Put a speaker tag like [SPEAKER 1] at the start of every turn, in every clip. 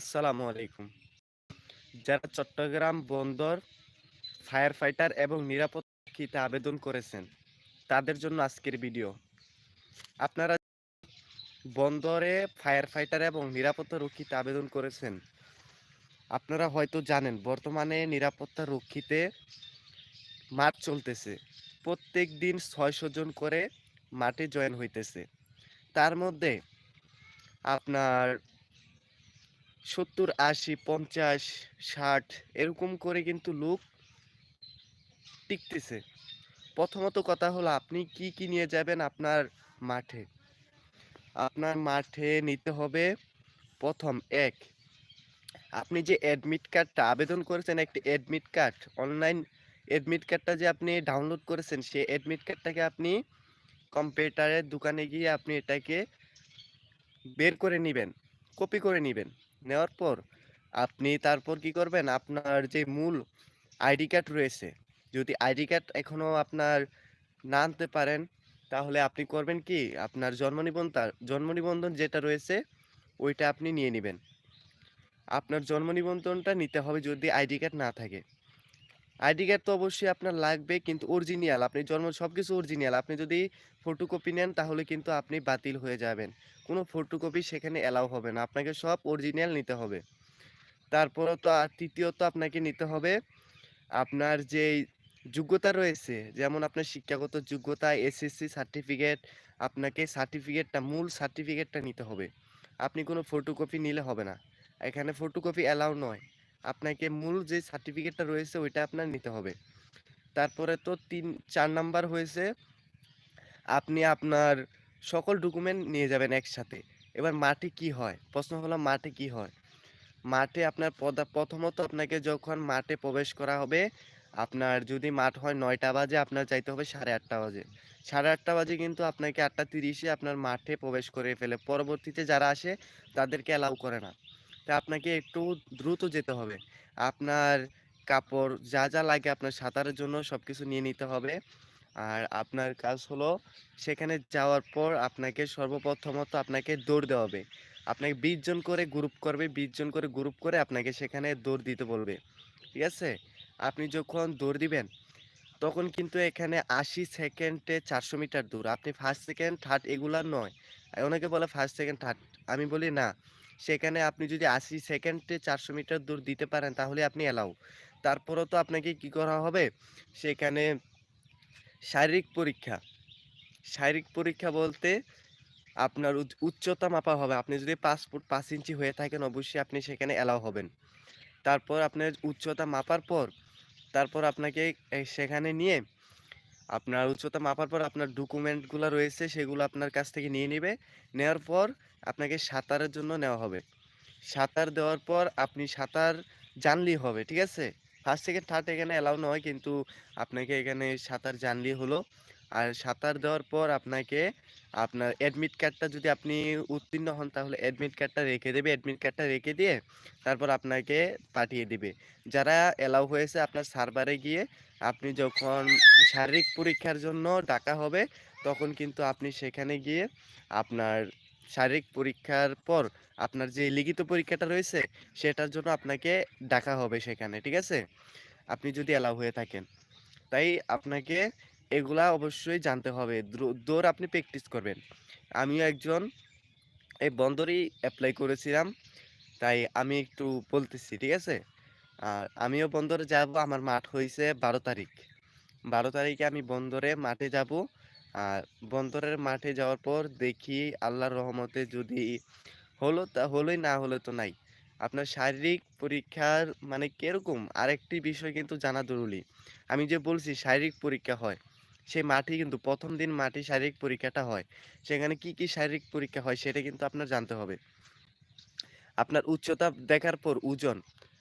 [SPEAKER 1] আসসালামু আলাইকুম। যারা চট্টগ্রাম বন্দর ফায়ার ফাইটার এবং নিরাপত্তাতে আবেদন করেছেন, তাদের জন্য আজকের ভিডিও আপনারা বন্দরে ফায়ার ফাইটার এবং নিরাপত্তা রক্ষীতে আবেদন করেছেন, আপনারা হয়তো জানেন, বর্তমানে নিরাপত্তা রক্ষীতে মাঠ চলতেছে। প্রত্যেক দিন ছয়শো জন করে মাঠে জয়েন হইতেছে। তার মধ্যে আপনার সত্তর, আশি, পঞ্চাশ, ষাট এরকম করে কিন্তু লোক টিকতেছে। প্রথমত কথা হলো আপনি কি কি নিয়ে যাবেন আপনার মাঠে? আপনার মাঠে নিতে হবে প্রথম এক, আপনি যে অ্যাডমিট কার্ডটা আবেদন করেছেন একটি অ্যাডমিট কার্ড অনলাইন অ্যাডমিট কার্ডটা যে আপনি ডাউনলোড করেছেন সেই অ্যাডমিট কার্ডটাকে আপনি কম্পিউটারের দোকানে গিয়ে আপনি এটাকে বের করে নেবেন কপি করে নেবেন। নেওয়ার পর আপনি তারপর কি করবেন? আপনার যে মূল আইডি কার্ড রয়েছে, যদি আইডি কার্ড এখনও আপনার না আনতে পারেন, তাহলে আপনি করবেন কি? আপনার জন্ম নিবন্ধন জন্ম নিবন্ধন যেটা রয়েছে, ওইটা আপনি নিয়ে নেবেন। আপনার জন্ম নিবন্ধনটা নিতে হবে যদি আইডি কার্ড না থাকে। আইডি কার্ড তো অবশ্যই আপনার লাগবে। কিন্তু অরিজিনাল, আপনি জন্ম সব কিছু অরিজিনাল। আপনি যদি ফটোকপি নেন, তাহলে কিন্তু আপনি বাতিল হয়ে যাবেন। কোনো ফটোকপি সেখানে অ্যালাউ হবে না। আপনাকে সব অরিজিনাল নিতে হবে। তারপরে তো তৃতীয়ত আপনাকে নিতে হবে আপনার যেই যোগ্যতা রয়েছে, যেমন আপনার শিক্ষাগত যোগ্যতা এসএসসি সার্টিফিকেট আপনাকে সার্টিফিকেটটা মূল সার্টিফিকেটটা নিতে হবে। আপনি কোনো ফটোকপি নিলে হবে না। এখানে ফটোকপি অ্যালাউ নয়। আপনাকে মূল যে সার্টিফিকেটটা রয়েছে, ওইটা আপনার নিতে হবে। তারপরে তো তিন, চার নাম্বার হয়েছে, আপনি আপনার সকল ডকুমেন্ট নিয়ে যাবেন একসাথে। এবার মাঠে কি হয়? প্রশ্ন হলো, মাঠে কি হয়? মাঠে আপনার প্রথমত আপনাকে যখন মাঠে প্রবেশ করা হবে, আপনার যদি মাঠ হয় নয়টা বাজে, আপনার যাইতে হবে সাড়ে আটটা বাজে। সাড়ে আটটা বাজে কিন্তু আপনাকে আটটা তিরিশে আপনার মাঠে প্রবেশ করে ফেলে। পরবর্তীতে যারা আসে, তাদেরকে অ্যালাউ করে না। তা আপনাকে একটু দ্রুত যেতে হবে। আপনার কাপড় যা যা লাগে আপনার সাঁতারের জন্য সব কিছু নিয়ে নিতে হবে। আর আপনার কাজ হলো সেখানে যাওয়ার পর আপনাকে সর্বপ্রথমত আপনাকে দৌড় দেওয়া হবে। আপনাকে বিশ জন করে গ্রুপ করবে, বিশ জন করে গ্রুপ করে আপনাকে সেখানে দৌড় দিতে বলবে। ঠিক আছে? আপনি যখন দৌড় দিবেন, তখন কিন্তু এখানে আশি সেকেন্ডে চারশো মিটার দূর আপনি ফার্স্ট সেকেন্ড থার্ড এগুলার নয়। অনেকে বলে ফার্স্ট সেকেন্ড থার্ড আমি বলি না। সেখানে আপনি যদি আশি সেকেন্ডে চারশো মিটার দূর দিতে পারেন, তাহলে আপনি অ্যালাউ তারপরও তো আপনাকে কি করা হবে? সেখানে শারীরিক পরীক্ষা। শারীরিক পরীক্ষা বলতে আপনার উচ্চতা মাপা হবে। আপনি যদি পাঁচ ফুট পাঁচ ইঞ্চি হয়ে থাকেন, অবশ্যই আপনি সেখানে অ্যালাউ হবেন। তারপর আপনার উচ্চতা মাপার পর, তারপর আপনাকে সেখানে নিয়ে আপনার উচ্চতা মাপার পর আপনার ডকুমেন্টগুলো রয়েছে, সেগুলো আপনার কাছ থেকে নিয়ে নেবে। নেওয়ার পর আপনাকে সাঁতারের জন্য নেওয়া হবে। সাঁতার দেওয়ার পর আপনি সাঁতার জানলেই হবে, ঠিক আছে? ফার্স্ট সেকেন্ড থার্ড এখানে অ্যালাউ নয়, কিন্তু আপনাকে এখানে সাঁতার জানলেই হলো। আর সাঁতার দেওয়ার পর আপনাকে আপনার অ্যাডমিট কার্ডটা যদি আপনি উত্তীর্ণ হন, তাহলে অ্যাডমিট কার্ডটা রেখে দেবে। অ্যাডমিট কার্ডটা রেখে দিয়ে তারপর আপনাকে পাঠিয়ে দিবে। যারা অ্যালাউ হয়েছে আপনার সার্ভারে গিয়ে, আপনি যখন শারীরিক পরীক্ষার জন্য ডাকা হবে, তখন কিন্তু আপনি সেখানে গিয়ে আপনার শারীরিক পরীক্ষার পর আপনার যে লিখিত পরীক্ষাটা রয়েছে, সেটার জন্য আপনাকে ডাকা হবে সেখানে, ঠিক আছে? আপনি যদি অ্যালাউ হয়ে থাকেন। তাই আপনাকে এগুলা অবশ্যই জানতে হবে। দৌড় আপনি প্র্যাকটিস করবেন। আমিও একজন এই বন্দরই অ্যাপ্লাই করেছিলাম, তাই আমি একটু বলতেছি, ঠিক আছে? আর আমিও বন্দরে যাব, আমার মাঠ হয়েছে বারো তারিখ। বারো তারিখে আমি বন্দরে মাঠে যাব। আর বন্দরের মাঠে যাওয়ার পর দেখি আল্লাহর রহমতে যদি হলো তা হলোই না হলে তো নাই। আপনার শারীরিক পরীক্ষার মানে কীরকম? আরেকটি বিষয় কিন্তু জানা জরুরি। আমি যে বলছি শারীরিক পরীক্ষা হয়, সেই মাঠে কিন্তু প্রথম দিন মাঠে শারীরিক পরীক্ষাটা হয়। সেখানে কি কি শারীরিক পরীক্ষা হয় সেটা কিন্তু আপনার জানতে হবে। আপনার উচ্চতা দেখার পর ওজন,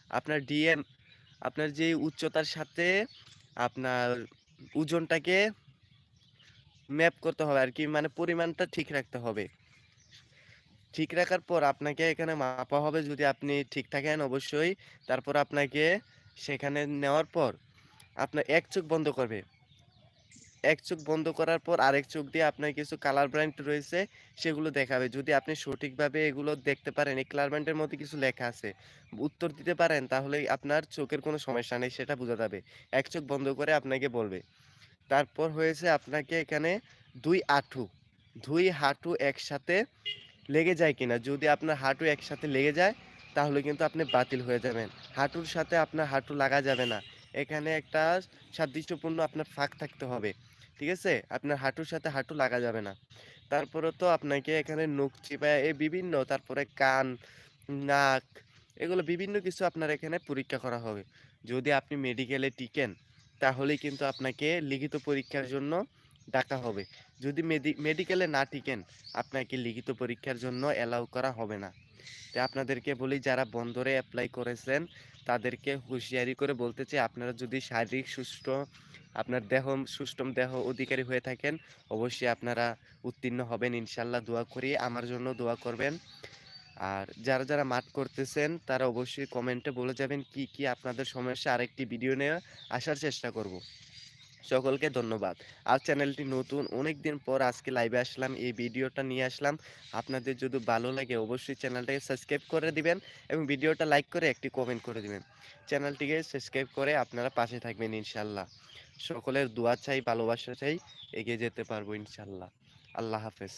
[SPEAKER 1] আপনার ডিএম আপনার যে উচ্চতার সাথে আপনার ওজনটাকে ম্যাপ করতে হবে আর কি মানে পরিমাণটা ঠিক রাখতে হবে। ঠিক রাখার পর আপনাকে এখানে মাপা হবে যদি আপনি ঠিক থাকেন অবশ্যই। তারপর আপনাকে সেখানে নেওয়ার পর আপনার এক চোখ বন্ধ করবে। এক চোখ বন্ধ করার পর আরেক চোখ দিয়ে আপনার কিছু কালার ব্র্যান্ড রয়েছে, সেগুলো দেখাবে। যদি আপনি সঠিকভাবে এগুলো দেখতে পারেন, এই কালার ব্র্যান্ডের মধ্যে কিছু লেখা আছে, উত্তর দিতে পারেন তাহলে আপনার চোখের কোনো সমস্যা নেই, সেটা বোঝা যাবে। এক চোখ বন্ধ করে আপনাকে বলবে। তারপর হয়েছে আপনাকে এখানে দুই আঁঠু, দুই হাঁটু একসাথে লেগে যায় কিনা। যদি আপনার হাঁটু একসাথে লেগে যায়, তাহলে কিন্তু আপনি বাতিল হয়ে যাবেন। হাঁটুর সাথে আপনার হাঁটু লাগা যাবে না। এখানে একটা সাদৃশ্যপূর্ণ আপনার ফাঁক থাকতে হবে, ঠিক আছে? আপনার হাঁটুর সাথে হাঁটু লাগা যাবে না। তারপরে তো আপনাকে এখানে নখ চিপায় এই বিভিন্ন, তারপরে কান, নাক, এগুলো বিভিন্ন কিছু আপনার এখানে পরীক্ষা করা হবে। যদি আপনি মেডিকেলে টিকেন তাহলেই কিন্তু আপনাকে লিখিত পরীক্ষার জন্য ডাকা হবে। যদি মেডি মেডিকেলে না টিকেন আপনাকে লিখিত পরীক্ষার জন্য অ্যালাউ করা হবে না। তাই আপনাদেরকে বলি যারা বন্দরে অ্যাপ্লাই করেছেন তাদেরকে হুঁশিয়ারি করে বলতে চাই আপনারা যদি শারীরিক সুস্থ আপনার দেহ সুষ্ঠম দেহ অধিকারী হয়ে থাকেন অবশ্যই আপনারা উত্তীর্ণ হবেন। ইনশাল্লাহ দোয়া করি আমার জন্য দোয়া করবেন। আর যারা যারা মাঠ করতেছেন, তারা অবশ্যই কমেন্টে বলে যাবেন কি কি আপনাদের সমস্যা। আরেকটি ভিডিও নিয়ে আসার চেষ্টা করব। সকলকে ধন্যবাদ। আর চ্যানেলটি নতুন অনেক দিন পর আজকে লাইভে আসলাম, এই ভিডিওটা নিয়ে আসলাম। আপনাদের যদি ভালো লাগে, অবশ্যই চ্যানেলটাকে সাবস্ক্রাইব করে দিবেন এবং ভিডিওটা লাইক করে একটি কমেন্ট করে দিবেন। চ্যানেলটিকে সাবস্ক্রাইব করে আপনারা পাশে থাকবেন ইনশাল্লাহ সকলের দোয়া চাই, ভালোবাসা চাই, এগিয়ে যেতে পারব ইনশাল্লাহ আল্লাহ হাফেজ।